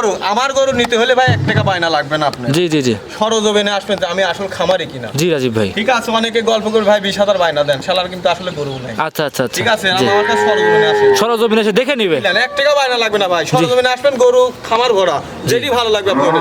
গরু আমার গরু নিতে হলে ভাই এক টাকা বায়না লাগবে না আপনি জি জি জি। সরজমিনে আসবেন যে আমি আসল খামারি কিনা। জি রাজীব ভাই। ঠিক আছে অনেকে গল্প করে ভাই বিশ হাজার বায়না দেন। শালার কিন্তু আসলে গরু নাই। আচ্ছা আচ্ছা আচ্ছা। ঠিক আছে। আমার কাছে সরজমিনে আসে সরজমিন এসে দেখে নিবে? এক টাকা বায়না লাগবে না ভাই। সরজমিনে আসবেন গরু খামার ভরা যেটি ভালো লাগবে আপনার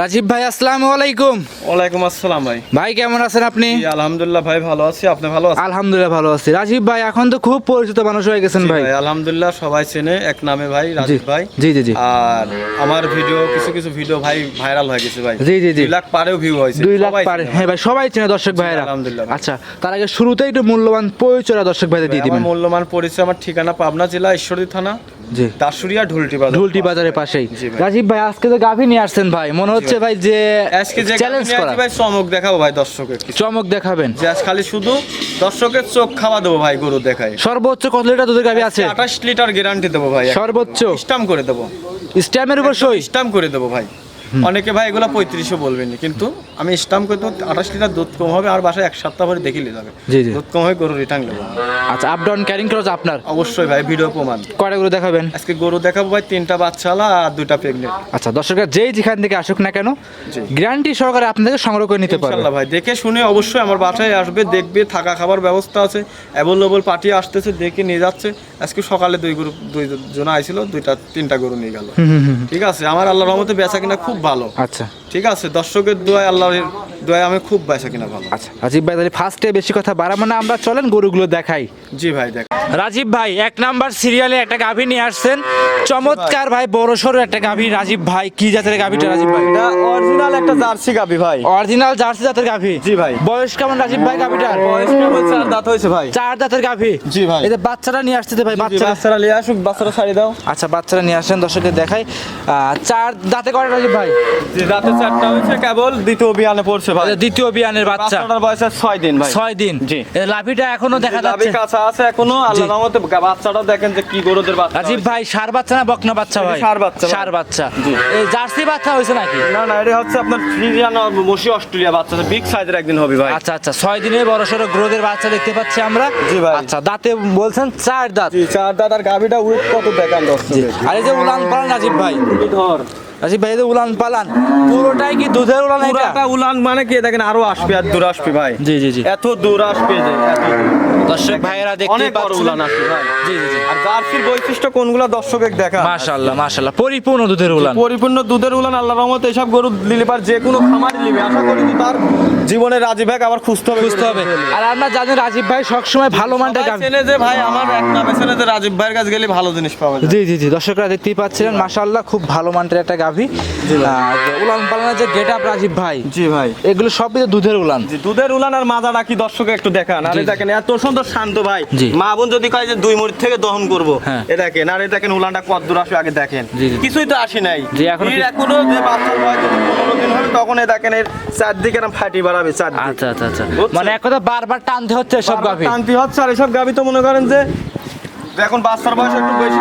রাজীব ভাই আসসালামু আলাইকুম। ওয়ালাইকুম আসসালাম ভাই। ভাই কেমন আছেন আপনি? জি, আলহামদুলিল্লাহ ভাই ভালো আছি। আপনি ভালো আছেন? আলহামদুলিল্লাহ ভালো আছি। রাজীব ভাই এখন তো খুব পরিচিত মানুষ হয়ে গেছেন ভাই। ভাই আলহামদুলিল্লাহ সবাই চেনে এক নামে ভাই রাজীব ভাই। জি জি জি। আর আমার ভিডিও কিছু কিছু ভিডিও ভাই ভাইরাল হয়ে গেছে ভাই। জি, জি, জি। দুই লাখ পারেও ভিউ হয়েছে। দুই লাখ পারে। হ্যাঁ ভাই সবাই চেনে দর্শক ভাইয়েরা। আলহামদুলিল্লাহ। আচ্ছা তার আগে শুরুতেই একটু মূল্যবান পরিচয় দর্শক ভাইদের ভাই, দিয়ে দিবেন। মূল্যবান পরিচয় আমার ঠিকানা পাবনা জেলা ঈশ্বরদী থানা। জি। দাসুরিয়া ঢুলটি বাজার ঢুলটি বাজারের পাশেই। রাজীব ভাই। আজকে তো গাভী নিয়ে আসছেন ভাই। মনে হচ্ছে ভাই। যে আজকে যে চ্যালেঞ্জ করা। ভাই চমক দেখাবো ভাই দর্শকের চমক দেখাবেন। যে আজ খালি শুধু দর্শকের চোখ খাওয়া দেবো ভাই গরু দেখাই সর্বোচ্চ কত লিটার দুধের গাভী আছে? আঠাশ লিটার গ্যারান্টি দেবো ভাই সর্বোচ্চ। স্টাম্প করে দেবো। স্ট্যামের উপর সই? স্টাম্প করে দেবো ভাই। অনেকে ভাই এগুলো পঁয়ত্রিশও বলবেন কিন্তু আমি স্টাম্প করে দেবো আঠাশ লিটার দুধ কম হবে আর বাসায় এক সপ্তাহ পরে দেখিলে যাবে জি, জি। দুধ কম হবে গরু রিটার্ন নেব। আচ্ছা আপ ডাউন ক্যারিং খরচ আপনার? অবশ্যই ভাই ভিডিও প্রমাণ। কয়টা গরু দেখাবেন? আজকে গরু দেখাবো ভাই তিনটা বাচ্চালা আর দুইটা প্রেগনেন্ট আচ্ছা দর্শকরা যেই যেখান থেকে আসুক না কেন গ্যারান্টি সহকারে আপনাদের সংগ্রহ করে নিতে পারবে। ইনশাল্লাহ ভাই দেখে শুনে অবশ্যই আমার বাসায় আসবে দেখবে থাকা খাবার ব্যবস্থা আছে অ্যাভেলেবল পার্টি আসতেছে দেখে নিয়ে যাচ্ছে। আজকে সকালে দুই গরু দুই জন আইছিল দুইটা তিনটা গরু নিয়ে গেল। ঠিক আছে? আমার আল্লাহর রহমতে বেচা কিনা খুব ভালো। আচ্ছা। ঠিক আছে দর্শকের দোয়ায় আল্লাহর দোয়ায় আমি খুব বেচা কিনা ভালো। আচ্ছা রাজীব ভাই তাহলে ফার্স্টে বেশি কথা বাড়াবো না আমরা চলেন গরুগুলো দেখাই। জি ভাই দেখ। রাজীব ভাই এক নাম্বার সিরিয়ালে একটা গাভী নিয়ে আসছেন। চমৎকার ভাই বড় সড়ো একটা গাভী। রাজীব ভাই কি জাতের গাভীটা রাজীব ভাই? এটা অরিজিনাল একটা জার্সি গাবি ভাই। অরিজিনাল জার্সি জাতের গাভী? জি ভাই। বয়স কেমন রাজীব ভাই গাভীটার? বয়স কেবল চার দাঁত হয়েছে ভাই। চার দাঁতের গাভী? জি ভাই। এই যে বাচ্চারা নিয়ে আসছে ভাই বাচ্চারা। বাচ্চারা নিয়ে আসুক বাচ্চারা ছাড়ি দাও। আচ্ছা বাচ্চারা নিয়ে আসেন দর্শকদের দেখাই। আহ, চার দাঁতে করে রাজীব ভাই? যে দাঁতে চারটা হয়েছে কেবল দ্বিতীয় বিয়ানে পড়ছে ভাই। দ্বিতীয় বিয়ানের বাচ্চা। বাচ্চাটার বয়স ছয় দিন ভাই। ছয় দিন। জি। এই লাভিটা এখনও দেখা লাভি যাচ্ছে। কাঁচা আছে এখনও আল্লাহর রহমতে বাচ্চাটা দেখেন যে কি গরুদের বাচ্চা রাজীব ভাই সার বাচ্চা না বকনা বাচ্চা ভাই? ষাঁড় বাচ্চা সার বাচ্চা। এই জার্সি বাচ্চা হয়েছে নাকি? না না এটা হচ্ছে আপনার ফ্রিজিয়ান মসি অস্ট্রেলিয়া বাচ্চা বিগ সাইজের একদিন হবে ভাই। আচ্ছা আচ্ছা ছয় দিনের বড় সড়ো গ্রোদের বাচ্চা দেখতে পাচ্ছি আমরা। জি ভাই। আচ্ছা দাঁতে বলছেন চার দাঁত। চার দাদার গাভিটা উইথ কত দেখান দর্শক? আর এই যে উলান পালান রাজীব ভাই। ধর। রাজীব ভাই উলান পালান পুরোটাই কি দুধের উলান এটা? উলান মানে কি দেখেন আরও আসবে আর দূর আসবে ভাই। জি জি জি। এত দূর আসবে যে এত দূর। দর্শক ভাইয়েরা দেখতে পাচ্ছেন। জি জি জি। আর জার্সির বৈশিষ্ট্য কোনগুলো দর্শকের দেখা মাশাআল্লাহ মাশাআল্লাহ। পরিপূর্ণ দুধের উলান। পরিপূর্ণ দুধের উলান আল্লাহ রহমতে এসব গরু দিলে পার যে কোনো খামারই নিবে। আশা করি যে তার জীবনে রাজি ভাগ আবার খুঁজতে হবে। বুঝতে হবে। আর আমরা জানেন রাজীব ভাই সবসময় ভালো মানটা গাভী চেনে যে ভাই আমার এক নামে চেনে যে রাজীব ভাইয়ের কাছে গেলে ভালো জিনিস পাওয়া যায়। জি জি জি। দর্শকরা দেখতেই পাচ্ছিলেন মাশাআল্লাহ খুব ভালো মানের একটা গাভী। আর উলান পালানের যে গেট আপ রাজীব ভাই জি ভাই। এগুলো সবই দুধের উলান। জি দুধের উলান আর মাজা রাখি দর্শক একটু দেখান। আরে। দেখেন এত সুন্দর শান্ত ভাই। মা বোন যদি কয় যে দুই মুড়ি থেকে দহন করব হ্যাঁ। এ দেখেন আর এটাকে উলানটা কত দূর আসে আগে দেখেন। কিছুই তো আসে নাই। এখনও এখনও যে বাচ্চার বয়স যদি পনেরো দিন হবে তখন এ দেখেন এর চারদিকে এরকম ফাটি বাড়াবে চারদিকে। আচ্ছা আচ্ছা আচ্ছা। মানে এক কথা বারবার টানতে হচ্ছে সব গাভী। টানতে হচ্ছে আর এসব গাভি তো মনে করেন যে এখন বাচ্চার বয়স একটু বেশি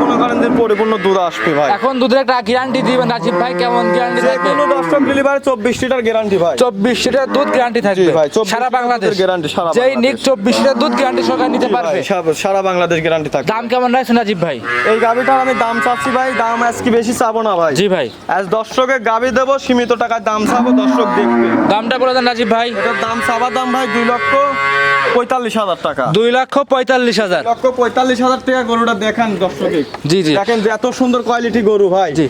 মনে করেন যে পরিপূর্ণ দুধ আসবে ভাই। এখন দুধের একটা গ্যারান্টি দিবেন রাজীব ভাই কেমন গ্যারান্টি থাকবে? কোনো দর্শক ডেলিভারি চব্বিশ লিটার গ্যারান্টি ভাই। চব্বিশ লিটার দুধ গ্যারান্টি থাকবে। ভাই, সারা বাংলাদেশ। guarantee সারা যেই নিক চব্বিশ লিটার দুধ গ্যারান্টি সরকার নিতে পারবে। সারা- বাংলাদেশ গ্যারান্টি থাকে দাম কেমন রাখছেন রাজীব ভাই? এই গাভিটার আমি দাম চাচ্ছি ভাই দাম আজকে বেশি চাবো না ভাই। জি ভাই। আজ দর্শকের গাভি দেবো সীমিত টাকার দাম চাবো দর্শক দেখবে। দামটা বলে দেন রাজীব ভাই। এটার দাম চাবার দাম ভাই দুই লক্ষ। পঁয়তাল্লিশ হাজার টাকা। দুই লক্ষ পঁয়তাল্লিশ হাজার। লক্ষ পঁয়তাল্লিশ হাজার টাকা গরুটা দেখান দর্শকে। জি জি। দেখেন যে এত সুন্দর কোয়ালিটি গরু ভাই। জি।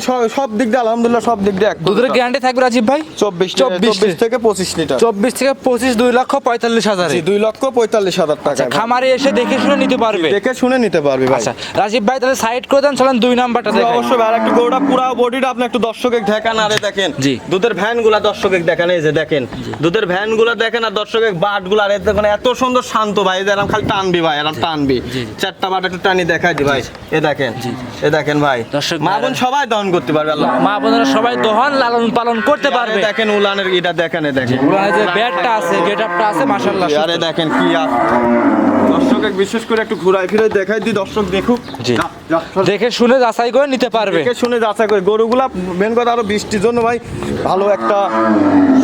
সব- সব দিক দিয়ে আলহামদুলিল্লাহ সব দিক দিয়ে দুধের গ্যারান্টি থাকবে রাজীব ভাই? চব্বিশ চব্বিশ থেকে পঁচিশ লিটার। চব্বিশ থেকে পঁচিশ দুই লক্ষ পঁয়তাল্লিশ হাজার। দুই লক্ষ পঁয়তাল্লিশ হাজার টাকা খামারে এসে দেখে শুনে নিতে পারবে। দেখে শুনে নিতে পারবি ভাই। আচ্ছা রাজীব ভাই তাহলে সাইড করে দেন চলেন দুই নাম্বারটা দেখেন অবশ্যই ভাই একটু গরুটা পুরো বডিটা আপনি একটু দর্শকে দেখান আরে দেখেন। জি। দুধের ভ্যানগুলা দর্শকে দেখেন এই যে দেখেন। দুধের ভ্যানগুলা দেখেন আর দর্শকে বাট আরে দেখেন এত সুন্দর শান্ত ভাই এরকম খালি টানবি ভাই এরকম টানবি। চারটা বাট একটু টানি দেখাই দি ভাই। এ দেখেন এ দেখেন ভাই। দর্শক মা বোন সবাই দহন করতে পারবে আল্লাহ মা বোনেরা সবাই দহন লালন পালন করতে পারবে। দেখেন উলানের এটা দেখেন এ দেখেন। উলানের যে ব্যাটটা আছে গেট আপটা আছে মাশাআল্লাহ আরে দেখেন কি আছে দর্শকে বিশেষ করে একটু ঘুরাই ফিরে দেখাই দি দর্শক দেখুক। দেখে শুনে যাচাই করে নিতে পারবে। দেখে শুনে যাচাই করে। গরুগুলা মেন কথা আরও বৃষ্টির জন্য ভাই ভালো একটা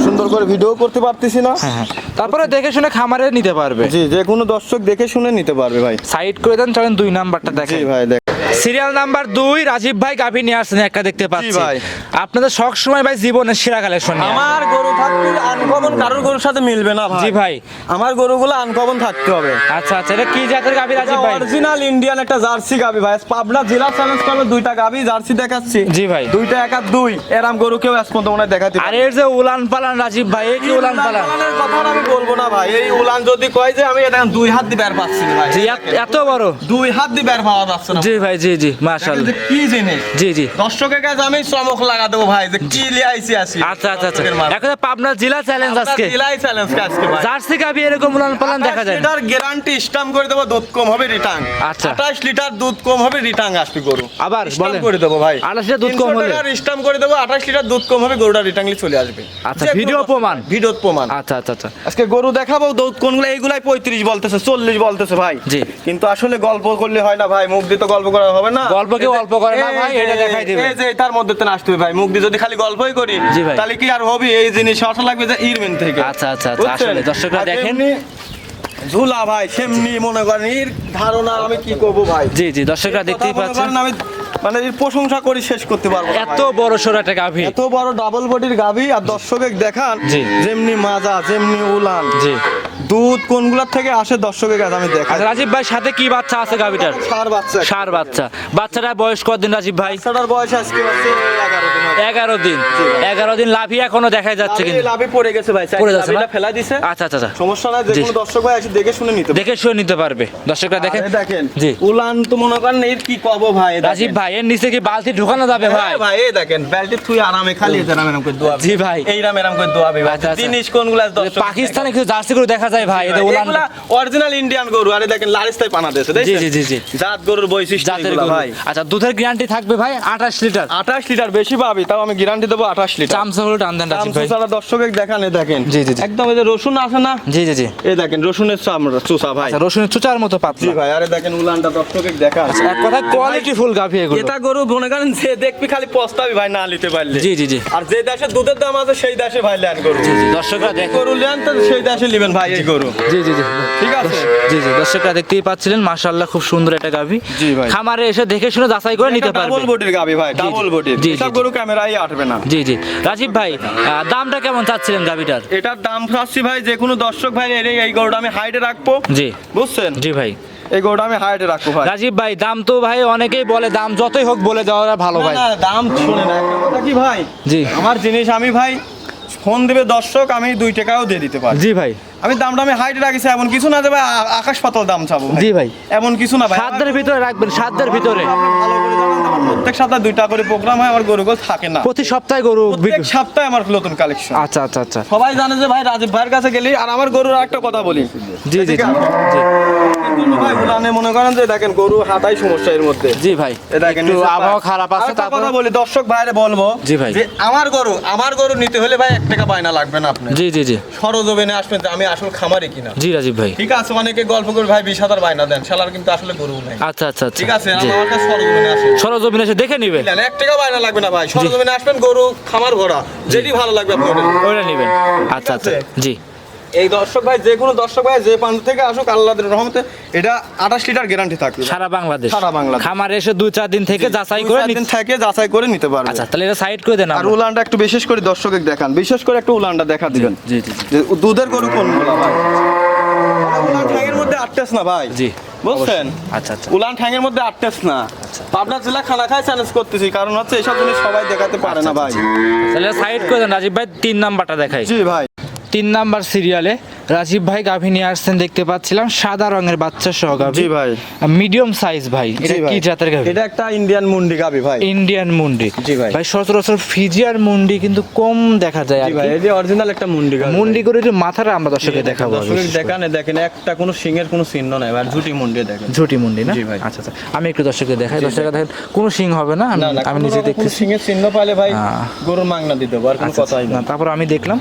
সুন্দর করে ভিডিও করতে পারতেছি না। হ্যাঁ তারপরে দেখে শুনে খামারে নিতে পারবে। জি যে কোনো দর্শক দেখে শুনে নিতে পারবে ভাই। সাইড করে দেন চলেন দুই নাম্বারটা দেখে ভাই দেখ সিরিয়াল নাম্বার দুই রাজীব ভাই গাভী নিয়ে আসছেন একটা দেখতে পাচ্ছি। ভাই। আপনাদের সব সময় ভাই জীবনের সেরা কালেকশন আমার গরু থাকতে আনকমন কারোর গরুর সাথে মিলবে না ভাই জি ভাই। আমার গরুগুলো আনকমন থাকতে হবে। আচ্ছা আচ্ছা এটা কি জাতের গাভী রাজীব ভাই? অরিজিনাল ইন্ডিয়ান একটা জার্সি গাবি ভাই। পাবনা জেলা চ্যালেঞ্জ করল দুইটা গাবি জার্সি দেখাচ্ছি। জি ভাই। দুইটা এক আর দুই। এরাম গরু কেউ আজ পর্যন্ত মনে হয় দেখাতে আর এর যে উলান পালান রাজীব ভাই এই কি উলান পালান? কথা আমি বলব না ভাই। এই উলান যদি কয় যে আমি এটা দুই হাত দিয়ে বের পাচ্ছি ভাই। জি এত- এত বড়? দুই হাত দিয়ে বের পাওয়া যাচ্ছে না। জি ভাই। জি জি মাশাআল্লাহ। কি জিনিস? জি জি। দর্শকের কাছে আমি চমক লাগা দেবো ভাই যে কি লিয়ে আইছি আসি আচ্ছা আচ্ছা আচ্ছা। এখন পাবনা জেলা চ্যালেঞ্জ আজকে। জেলায় চ্যালেঞ্জ আজকে ভাই। জার্সি এরকম উলান পালান দেখা যায় না। লিটার গ্যারান্টি স্টাম্প করে দেবো দুধ কম হবে রিটার্ন আচ্ছা। আঠাশ লিটার দুধ কম হবে রিটার্ন আসবে গরু। আবার বলেন। করে দেবো ভাই। 28 লিটার দুধ কম হলে? স্টাম্প করে দেবো আঠাশ লিটার দুধ কম হবে গরুটা রিটার্নলি চলে আসবে। আচ্ছা, ভিডিও প্রমাণ? ভিডিও প্রমাণ। আচ্ছা আচ্ছা আচ্ছা। আজকে গরু দেখাবো দুধ কোনগুলো এইগুলাই পঁয়ত্রিশ বলতেছে চল্লিশ বলতেছে ভাই। জি। কিন্তু আসলে গল্প করলে হয় না ভাই মুখ দিয়ে তো গল্প করা হবে না গল্প কেউ অল্প করে না ভাই, এটা দেখাই দিবে। এই যে তার মধ্যে তো আসতে হবে ভাই মুখ দিয়ে যদি খালি গল্পই করি ভাই। তাহলে কি আর হবে এই জিনিস আসা লাগবে যে ইরমিন থেকে আচ্ছা, আচ্ছা, আচ্ছা, আসলে দর্শকরা দেখেন। ঝুলা ভাই সেমনি মনে করেন এর ধারণা আমি কি করব ভাই জি জি দর্শকরা দেখতেই পাচ্ছেন আমি মানে এর প্রশংসা করি শেষ করতে পারব না এত ভাই। বড় সড় একটা গাভী এত বড় ডাবল বডির গাভী আর দর্শকের দেখান জি। যেমনি মাজা যেমনি উলান জি দুধ কোনগুলার থেকে আসে দর্শকের কাছে আমি দেখাই আচ্ছা রাজীব ভাই সাথে কি বাচ্চা আছে গাভীটার সার বাচ্চা সার বাচ্চা বাচ্চাটা বয়স কতদিন রাজীব ভাই বাচ্চাটার বয়স আজকে হচ্ছে এগারো দিন হবে। এগারো দিন। এগারো দিন লাভই এখনও দেখা যাচ্ছে লাভে- কিন্তু লাভে পড়ে গেছে ভাই পড়ে যাচ্ছে না? লাভিটা ফেলা দিছে আচ্ছা আচ্ছা আচ্ছা সমস্যা নাই যে জি। কোনো দর্শক ভাই এসে দেখে শুনে নিতে পারে। দেখে শুয়ে নিতে পারবে দর্শকরা দেখেন আরে দেখেন জি। উলান তো মনে করেন এর কি কব ভাই রাজীব ভাই এর নিচে কি বালতি ঢুকানো যাবে ভাই হ্যাঁ ভাই? এই দেখেন বেল্টে তুই আরামে খালি এতে রাম এরম করে দোয়াবি জি ভাই। এই রাম এরম করে দোয়াবি ভাই। আচ্ছা, আচ্ছা। জিনিস কোনগুলা দর্শক পাকিস্তানে কিছু জার্সি করে দেখা যায় ভাই এদের উলান অরিজিনাল ইন্ডিয়ান গরু আরে দেখেন লারিস্তায় পানা দিয়েছে জি জি জি জি। জাত গরুর বৈশিষ্ট্য গরু। ভাই। আচ্ছা দুধের গ্যারান্টি থাকবে ভাই আঠাশ লিটার? আঠাশ লিটার বেশি পাবি তাও আমি গ্যারান্টি দেবো আঠাশ লিটার। চামচা হলো টান দেন রাজীব ভাই। সারা দর্শকের দেখান দেখেন। জি, জি। একদম এই যে রসুন আছে না? জি জি জি। এই দেখেন রসুনের চামড়া চুষা ভাই। আচ্ছা রসুনের চুচার মতো জি ভাই আরে দেখেন উলানটা দর্শকের দেখা এক কথা কোয়ালিটি ফুল গাভি এগুলো। এটা গরু মনে করেন যে দেখবি খালি পস্তাবি ভাই না নিতে পারলে। জি জি জি। আর যে দেশে দুধের দাম আছে সেই দেশে ভাই লেন গরু। জি জি দর্শকরা দেখ গরু লেন তো সেই দেশে নেবেন ভাই এই গরু। জি জি জি। ঠিক আছে? জি জি দর্শকরা দেখতেই পাচ্ছিলেন মাশাআল্লাহ খুব সুন্দর একটা গাভি। জি ভাই। খামারে এসে দেখে শুনে যাচাই করে নিতে পারবে ডাবল বডির গাবি ভাই ডাবল। বডির সব গরু ক্যামেরায় আটবে না। জি জি। রাজীব ভাই দামটা কেমন চাচ্ছিলেন গাভিটার? এটার দাম চাচ্ছি ভাই যে কোনো দর্শক ভাই এই গরুটা আমি হাইটে রাখব। জি। বুঝছেন? জি ভাই। এই গরুটা আমি হাইটে রাখব ভাই। রাজীব ভাই দাম তো ভাই অনেকেই বলে দাম যতই হোক বলে দেওয়া ভালো ভাই। না, দাম শুনে না একটা কথা কি ভাই? জি। আমার জিনিস আমি ভাই ফোন দিবে দর্শক আমি দুই টাকাও দিয়ে দিতে পারি। জি ভাই। আমি দামটা আমি হাইটে রাখিছি এমন কিছু না যে ভাই আকাশ পাতাল দাম চাবো জি ভাই। এমন কিছু না ভাই। সাতদের ভিতরে রাখবেন সাতদের ভিতরে। ভালো করে প্রত্যেক সপ্তাহে দুইটা করে প্রোগ্রাম হয় আমার গরুগুলো থাকে না। প্রতি সপ্তাহে গরু প্রত্যেক সপ্তাহে আমার নতুন কালেকশন আচ্ছা আচ্ছা আচ্ছা। সবাই জানে যে ভাই রাজীব ভাইয়ের কাছে গেলি আর আমার গরুর একটা কথা বলি। জি জি জি মনে করেন যে দেখেন গরু সমস্যা এর মধ্যে। জি ভাই। দেখেন আবহাওয়া খারাপ আছে তারপর কথা বলি দর্শক ভাইরে বলব জি ভাই। যে আমার গরু আমার গরু নিতে হলে ভাই এক টাকা বায়না লাগবে না আপনি জি জি জি। সরজমিনে আসবেন যে আমি আসল খামারি কিনা। জি রাজীব ভাই। ঠিক আছে অনেকে গল্প করে ভাই বিশ হাজার বায়না দেন শালার কিন্তু আসলে গরু নাই। আচ্ছা আচ্ছা আচ্ছা। ঠিক আছে আমার কাছে সরজমিনে আসে সরজমিন এসে দেখে নিবে? এক টাকা বায়না লাগবে না ভাই। সরজমিনে আসবেন গরু খামার ভরা যেটি ভালো লাগবে আপনার ওইটা নিবেন। আচ্ছা আচ্ছা। জি। এই দর্শক ভাই যে কোনো দর্শক ভাই যে প্রান্ত থেকে আসুক আল্লাহর রহমতে এটা আঠাশ লিটার গ্যারান্টি থাকবে। সারা বাংলাদেশ। সারা বাংলাদেশ। খামারে এসে দুই চার দিন থেকে যাচাই করে দিন থেকে যাচাই করে নিতে পারবে। আচ্ছা তাহলে এটা সাইড করে দেন আর। উলানটা একটু বিশেষ করে দর্শকের দেখান। বিশেষ করে একটু উলানটা দেখা দিবেন। জি জি দুধের গরু কোনগুলো ভাই উলান ঠ্যাঙের মধ্যে আটটেস না ভাই? জি বুঝছেন আচ্ছা আচ্ছা। উলান ঠ্যাঙের মধ্যে আটটেস না। পাবনা জেলা খানা খায় চ্যালেঞ্জ করতেছি কারণ হচ্ছে এইসব জিনিস সবাই দেখাতে পারে না ভাই। তাহলে সাইড করে দেন রাজীব ভাই তিন নাম্বারটা দেখাই। জি ভাই। তিন নাম্বার সিরিয়ালে রাজীব ভাই গাভী নিয়ে আসছেন দেখতে পাচ্ছিলাম। সাদা রঙের বাচ্চা সহ গাভী। জি ভাই। মিডিয়াম সাইজ ভাই। এটা কি জাতের গাভী? এটা একটা ইন্ডিয়ান মুন্ডি গাবি ভাই। ইন্ডিয়ান মুন্ডি। জি ভাই। ভাই সচরাচর ফিজিয়ার মুন্ডি কিন্তু কম দেখা যায় আর জি ভাই কি। এটা অরিজিনাল একটা মুন্ডি গাবি মুন্ডি করে একটু মাথাটা আমরা দর্শকে দেখাবো। দর্শক দেখান দেখেন একটা কোনো সিংহের কোনো চিহ্ন নাই ভাই আর ঝুটি মুন্ডি দেখেন। ঝুটি মুন্ডি না? জি ভাই। আচ্ছা আচ্ছা আমি একটু দর্শককে দেখাই। দর্শকরা দেখেন কোনো সিং হবে না আমি নিজে দেখতেছি। সিংহের চিহ্ন পাইলে ভাই। গরুর মাংনা দিতে আর কোনো আচ্ছা, কথাই না তারপর আমি দেখলাম।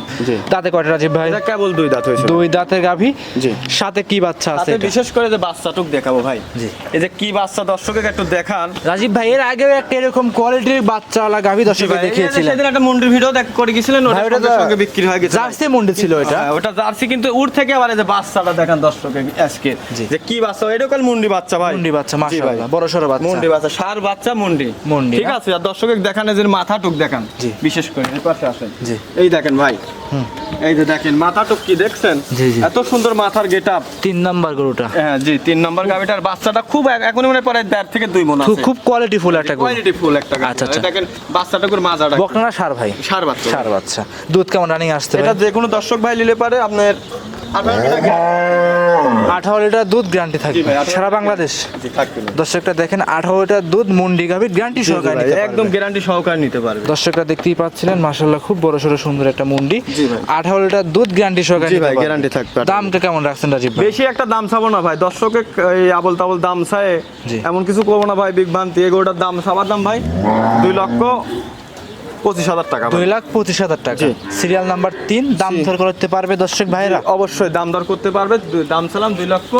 তাতে কয়টা রাজীব ভাই? এটা কেবল দুই দাঁত হয়েছে দুই দাঁতের গাভী সাথে কি বাচ্চা আছে বিশেষ করে যে বাচ্চাটুক দেখাবো ভাই। এই যে কি বাচ্চা দর্শকের একটু দেখান। রাজীব ভাই এর আগেও একটা এরকম কোয়ালিটির বাচ্চা বাচ্চাওয়ালা গাভী দর্শকে দেখিয়েছিলেন সেদিন একটা মুন্ডির ভিডিও দেখ করে গেছিলেন ওটা ওটা সঙ্গে বিক্রি হয়ে গেছে। জার্সি মুন্ডি ছিল এটা। হ্যাঁ, ওটা জার্সি কিন্তু উর থেকে আবার এই যে বাচ্চাটা দেখান দর্শকে আজকে। যে কি বাচ্চা এরকম মুন্ডি বাচ্চা ভাই। মুন্ডি বাচ্চা। মাশাআল্লাহ বড় সরো বাচ্চা। মুন্ডি বাচ্চা সার বাচ্চা মুন্ডি। মুন্ডি, ঠিক আছে আর দর্শকের দেখান যে মাথাটুক দেখান জি। বিশেষ করে এই পাশে আসেন। জি। এই দেখেন ভাই এই যে দেখেন মাথাটুক কি দেখছেন। এত সুন্দর মাথার গেটআপ। তিন নাম্বার গরুটা। হ্যাঁ জি তিন নম্বর গাভিটার বাচ্চাটা খুব এখনই মনে পড়ে দেড় থেকে দুই মন আছে। খুব কোয়ালিটি ফুল একটা কোয়ালিটি ফুল একটা আচ্ছা, আচ্ছা। দেখেন বাচ্চাটাকুর মাজাটা বকনা সার ভাই? সার বাচ্চা। সার বাচ্চা। দুধ কেমন রানিং আসতে এটা যে কোনো দর্শক ভাই নিলে পারে আপনার আঠারো লিটার দুধ গ্যারান্টি থাকবে। সারা বাংলাদেশ। দর্শকটা দেখেন আঠারো লিটার দুধ মুন্ডি গাভী গ্যারান্টি সহকারে একদম গ্যারান্টি সহকারে নিতে পারবে। দর্শকরা দেখতেই পাচ্ছিলেন মাশাল্লাহ খুব বড় সড়ো সুন্দর একটা মুন্ডি। আঠারো লিটার দুধ গ্যারান্টি সহকারে জি ভাই, গ্যারান্টি থাকবে। দামটা কেমন রাখছেন রাজীব বেশি একটা দাম চাবো না ভাই দর্শকে এই আবল তাবল দাম চায় এমন কিছু করব না ভাই বিগ ভান্তি এগুলোটার দাম সাবার দাম ভাই দুই লক্ষ পঁচিশ হাজার টাকা দুই লাখ পঁচিশ হাজার টাকা। সিরিয়াল নাম্বার তিন দাম দর করতে পারবে দর্শক ভাইরা অবশ্যই দাম দর করতে পারবে দাম চালাম দুই লক্ষ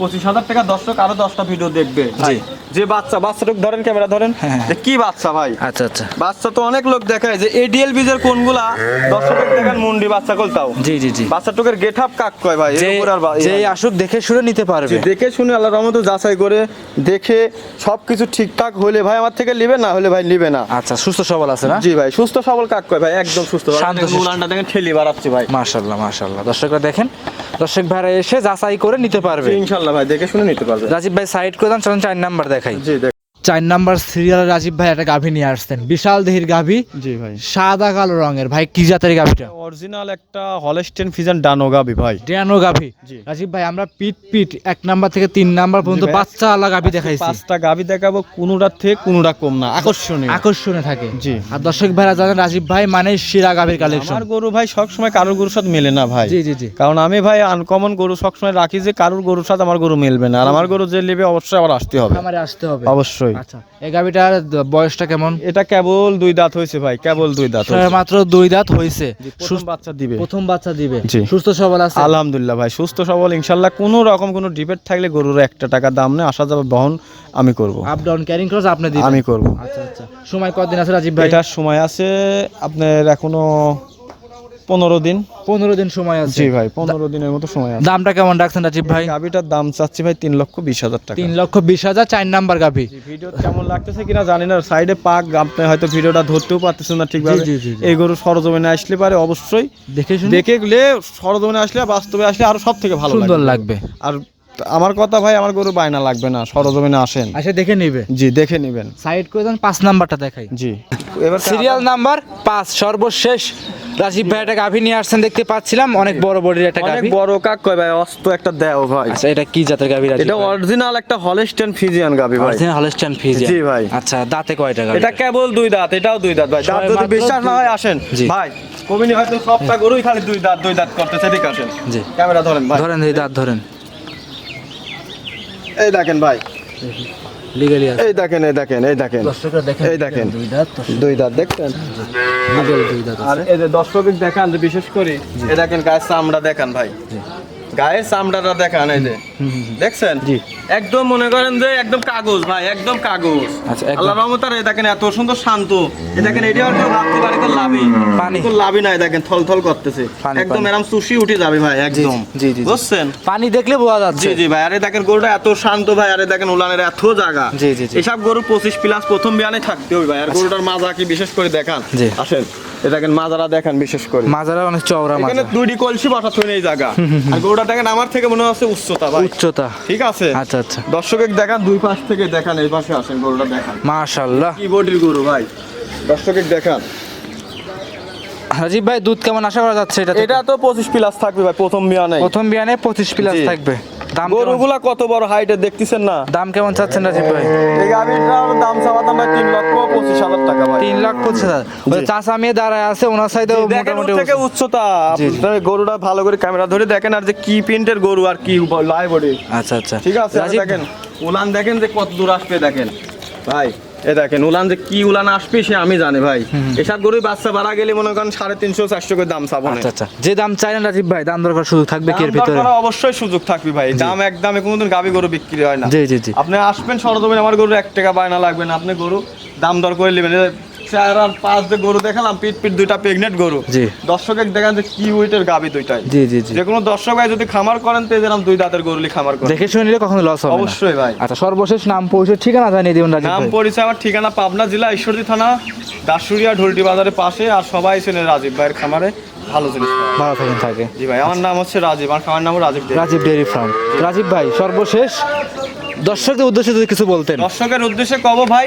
পঁচিশ হাজার টাকা দর্শক আরও দশটা ভিডিও দেখবে। যে বাচ্চা বাচ্চাটুক ধরেন ক্যামেরা ধরেন। হ্যাঁ। কি বাচ্চা ভাই? আচ্ছা আচ্ছা। বাচ্চা তো অনেক লোক দেখায় যে এডিএল বীজের কোনগুলা? দর্শকের দেখেন মুন্ডি বাচ্চা কলতাও। জি জি জি। বাচ্চাটুকের গেট আপ কাক কয় ভাই? যে আসুক দেখে শুনে নিতে পারবে। দেখে শুনে আল্লাহ রহমত যাচাই করে দেখে সবকিছু ঠিকঠাক হলে ভাই আমার থেকে নিবে না হলে ভাই নিবে না। আচ্ছা সুস্থ সবল আছে না? জি ভাই সুস্থ সবল কাক কয় ভাই? একদম সুস্থ শান্ত দেখেন দেখেন ঠেলি বাড়াচ্ছি ভাই। মাশাল্লাহ মাশাল্লাহ দর্শকরা দেখেন দর্শক ভাইরা এসে যাচাই করে নিতে পারবে। ইনশাল্লাহ ভাই দেখে শুনে নিতে পারবে। রাজীব ভাই সাইড করে দেন চলুন চার নাম্বার দেখাই। জি চার নাম্বার সিরিয়াল রাজীব ভাই একটা গাভী নিয়ে আসছেন। বিশাল দেহির গাভী। জি ভাই। সাদা কালো রঙের। ভাই কি জাতের গাভীটা? অরিজিনাল একটা হলস্টেন ফিজান ডানো গাবি ভাই। ড্যানো গাভী। রাজীব ভাই আমরা পিট পিট এক নাম্বার থেকে তিন নাম্বার পর্যন্ত। বাচ্চা আলা গাভী দেখাইছি। পাঁচটা গাভী দেখাবো কোনোটার থেকে কোনোটা কম না আকর্ষণীয়। আকর্ষণে থাকে। জি। আর দর্শক ভাইরা জানেন রাজীব ভাই মানে শিরা গাভীর কালেকশন আমার গরু ভাই সবসময় কারোর গরুর সাথে মেলে না ভাই। জি জি জি। কারণ আমি ভাই আনকমন গরু সবসময় রাখি যে কারোর গরুর সাথে আমার গরু মেলবে না। আর আমার গরু যে নেবে অবশ্যই আবার আসতে হবে। আমারে আসতে হবে। অবশ্যই। আচ্ছা এই গাভীটার বয়সটা কেমন? এটা কেবল দুই দাঁত হয়েছে ভাই কেবল দুই দাঁত মাত্র দুই দাঁত হয়েছে। প্রথম বাচ্চা দিবে। প্রথম বাচ্চা দিবে। সুস্থ সবল আছে? আলহামদুলিল্লাহ ভাই সুস্থ সবল। ইনশাল্লাহ কোনো রকম কোনো ডিপেট থাকলে গরুর একটা টাকা দাম নেই আসা যাবে বহন আমি করব। আপ ডাউন ক্যারিং ক্রস আপনি দিবেন? আমি করব। আচ্ছা আচ্ছা। সময় কতদিন আছে রাজীব ভাই? এটার সময় আছে আপনার এখনও পনেরো দিন। পনেরো দিন সময় আছে। জি ভাই পনেরো দিনের মতো সময় আছে। দামটা কেমন রাখছেন রাজীব ভাই? গাভিটার দাম চাচ্ছি ভাই তিন লক্ষ বিশ হাজার টাকা। তিন লক্ষ বিশ হাজার চার নাম্বার গাভি। ভিডিও কেমন লাগতেছে কিনা জানি না সাইডে পাক আপনি হয়তো ভিডিওটা ধরতেও পারতেছেন না ঠিকভাবে। এই গরু সরজমিনে আসলে পারে অবশ্যই। দেখে দেখে গেলে সরজমিনে আসলে বাস্তবে আসলে আরও সব থেকে ভালো সুন্দর লাগবে। লাগবে আমার কথা ভাই আমার গরু বায়না লাগবে না সরজমিনে আসেন। আসে দেখে নিবে। জি দেখে নেবেন। সাইড করে দেন পাঁচ নাম্বারটা দেখাই। জি। এবার সিরিয়াল নাম্বার পাঁচ সর্বশেষ। রাজীব ভাই একটা গাভি নিয়ে আসছেন দেখতে পাচ্ছিলাম। অনেক বড় বডির একটা অনেক বড় কাক কয় ভাই অস্ত একটা দেও ভাই। আচ্ছা এটা কি জাতের গাভি রাজীব এটা অরিজিনাল একটা হলস্টেন ফিজিয়ান গাবি ভাই। অরিজিনাল হলস্টাইন ফ্রিজিয়ান জি ভাই। আচ্ছা দাঁতে কয়টা গাভি? এটা কেবল দুই দাঁত এটাও দুই দাঁত ভাই। দাঁত যদি বিশ্বাস না হয় আসেন। জি। ভাই কমিনি হয়তো সবটা গরুই খালি দুই দাঁত দুই দাঁত করতেছে ঠিক আছেন জি। ক্যামেরা ধরেন ভাই। ধরেন এই দাঁত ধরেন। এই দেখেন ভাই। এই দেখেন এই দেখেন এই দেখেন। এই দেখেন। দুই দাঁত দেখছেন? আর এই যে দর্শক দেখান বিশেষ করে এই দেখেন গায়ের চামড়া দেখান ভাই। গায়ের চামড়াটা দেখান এই যে। দেখছেন? জি। একদম মনে করেন যে একদম কাগজ ভাই একদম কাগজ। আচ্ছা, আল্লাহ রহমতার এই দেখেন এত সুন্দর শান্ত। এই দেখেন এটা আর কেউ ভাবতে পারে তো লাভই। পানি। তো লাভই নাই দেখেন থল থল করতেছে। একদম পানি। এরকম সুশি উঠে যাবে ভাই একদম। জি, জি, জি। বুঝছেন? পানি দেখলে বোঝা যাচ্ছে। জি জি ভাই আরে দেখেন গরুটা এত শান্ত ভাই আরে দেখেন উলানের এত জায়গা। জি, জি। এসব গরু পঁচিশ প্লাস প্রথম বিয়ানে থাকতে হবে ভাই আর গরুটার মাজা কি বিশেষ করে দেখান। জি। আসেন। এ দেখেন মাজারা দেখেন বিশেষ করে। মাজারা অনেক চওড়া এখানে দুটি দুইটি কলসি থুই নেই জায়গা। আর গরুটা দেখেন আমার থেকে মনে হচ্ছে উচ্চতা ভাই। উচ্চতা। ঠিক আছে? আচ্ছা আচ্ছা। দর্শকের দেখান দুই পাশ থেকে দেখান এই পাশে আসেন গরুটা দেখান। মাশাআল্লাহ। কি বডির গরু ভাই। দর্শকের দেখান। রাজীব ভাই দুধ কেমন আশা করা যাচ্ছে এটা এটা তো পঁচিশ প্লাস থাকবে ভাই প্রথম বিয়ানে প্রথম বিয়ানে পঁচিশ প্লাস থাকবে। দাম গরুগুলা কত বড় হাইটে দেখতেছেন না? দাম কেমন চাচ্ছেন রাজীব ভাই? এই গাভিটার দাম চাওয়া দাম ভাই তিন লক্ষ পঁচিশ হাজার টাকা ভাই। তিন লাখ পঁচিশ হাজার। চাষা মেয়ে দাঁড়ায় আছে ওনার ওর মোটামুটি থেকে উচ্চতা। গরুটা ভালো করে ক্যামেরা ধরে দেখেন আর যে কি প্রিন্টের গরু আর কি লাই বডি আচ্ছা আচ্ছা। ঠিক আছে দেখেন। উলান দেখেন যে কত দূর আসবে দেখেন। ভাই এ দেখেন উলান যে কি উলান আসবে সে আমি জানি ভাই। এসব গরুই বাচ্চা বাড়া গেলে মনে করেন সাড়ে তিনশো চারশো করে দাম চাবো আচ্ছা আচ্ছা। যে দাম চাই না রাজীব ভাই দাম দরকার সুযোগ থাকবে কি এর ভিতরে? অবশ্যই সুযোগ থাকবে ভাই। দাম এক দামে কোনোদিন গাবি গরু বিক্রি হয় না। জি জি জি। আপনি আসবেন সরজমিন আমার গরু এক টাকা বায়না লাগবে না। আপনি গরু দাম দর করে নেবেন। চার আর পাঁচ যে গরু দেখালাম পিট পিট দুইটা প্রেগনেন্ট গরু। জি। দর্শকের দেখান যে কি ওইটার গাবি দুইটাই। জি জি জি। যে কোনো দর্শক ভাই যদি খামার করেন তো এরকম দুই দাঁতের গরুলি খামার করেন। দেখে শুনে নিলে কখনো লস হবে না। অবশ্যই ভাই। আচ্ছা সর্বশেষ নাম পরিচয় ঠিকানা জানিয়ে দিবেন রাজীব নাম পরিচয় আমার ঠিকানা পাবনা জেলা ঈশ্বরদী থানা দাসুরিয়া ঢোলটি বাজারের পাশে আর সবাই চেনে রাজীব ভাইয়ের খামারে। ভালো জিনিস ভালো থাকেন থাকে জি ভাই আমার নাম হচ্ছে রাজীব আমার খামার নাম রাজীব রাজীব ডেয়ারি ফার্ম রাজীব ভাই সর্বশেষ দর্শকদের উদ্দেশ্যে যদি কিছু বলতেন। দর্শকের উদ্দেশ্যে কব ভাই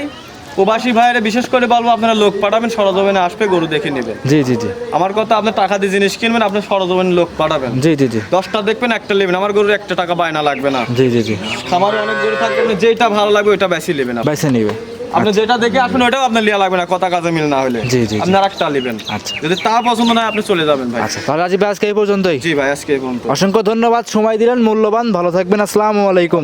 প্রবাসী ভাইয়েরা বিশেষ করে বলব আপনারা লোক পাঠাবেন সরজমিনে আসবে গরু দেখে নেবেন জি জি জি। আমার কথা আপনি টাকা দিয়ে জিনিস কিনবেন আপনি সরজমিনে লোক পাঠাবেন। জি জি জি। দশটা দেখবেন একটা নেবেন। আমার গরুর একটা টাকা বায়না লাগবে না। জি জি জি। খামারে অনেক গরু থাকবে আপনি যেটা ভালো লাগবে ওইটা বেশি নেবেন আপনি। বাইসে নিবে। আপনি যেটা দেখে আসবেন ওইটাও আপনার লিয়া লাগবে না কথা কাজে মিল না হলে। জি, জি, জি। আপনি আর একটা নেবেন। আচ্ছা। যদি তা পছন্দ না হয় আপনি চলে যাবেন ভাই। আচ্ছা তাহলে ভাই আজকে এই পর্যন্তই। জি ভাই আজকে এই পর্যন্ত। অসংখ্য ধন্যবাদ সময় দিলেন মূল্যবান। ভালো থাকবেন আসসালামু আলাইকুম।